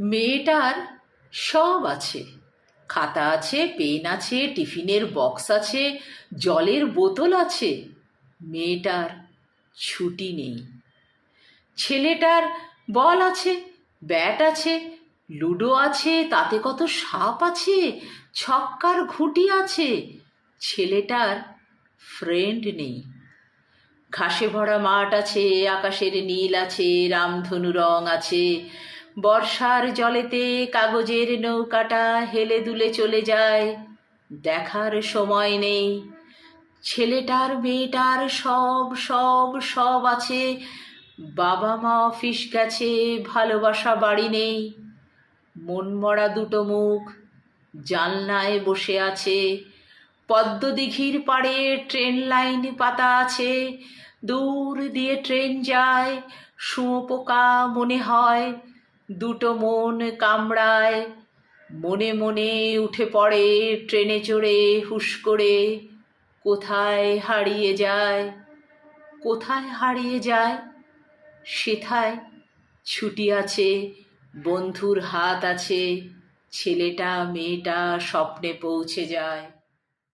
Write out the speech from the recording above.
মেয়েটার সব আছে। খাতা আছে, পেন আছে, টিফিনের বক্স আছে, জলের বোতল আছে। মেয়েটার ছুটি নেই। ছেলেটার বল আছে, ব্যাট আছে, লুডো আছে, তাতে কত সাপ আছে, ছক্কার ঘুঁটি আছে। ছেলেটার ফ্রেন্ড নেই। ঘাসে ভরা মাঠ আছে, আকাশের নীল আছে, রামধনু রং আছে। বর্ষার জলেতে কাগজের নৌকাটা হেলে দুলে চলে যায়। দেখার সময় নেই। ছেলেটার, মেয়েটার সব সব সব আছে। বাবা মা অফিস গেছে, ভালোবাসা বাড়ি নেই। মনমরা দুটো মুখ জানলায় বসে আছে। পদ্মদিঘির পাড়ে ট্রেন লাইন পাতা আছে। দূর দিয়ে ট্রেন যায়, শুঁয়োপোকা মনে হয়। দুটো মন কামড়ায়, মনে মনে উঠে পড়ে ট্রেনে চড়ে, হুশ করে, কোথায় হারিয়ে যায়, কোথায় হারিয়ে যায়, সেথায় ছুটি আছে, বন্ধুর হাত আছে, ছেলেটা, মেয়েটা স্বপ্নে পৌঁছে যায়।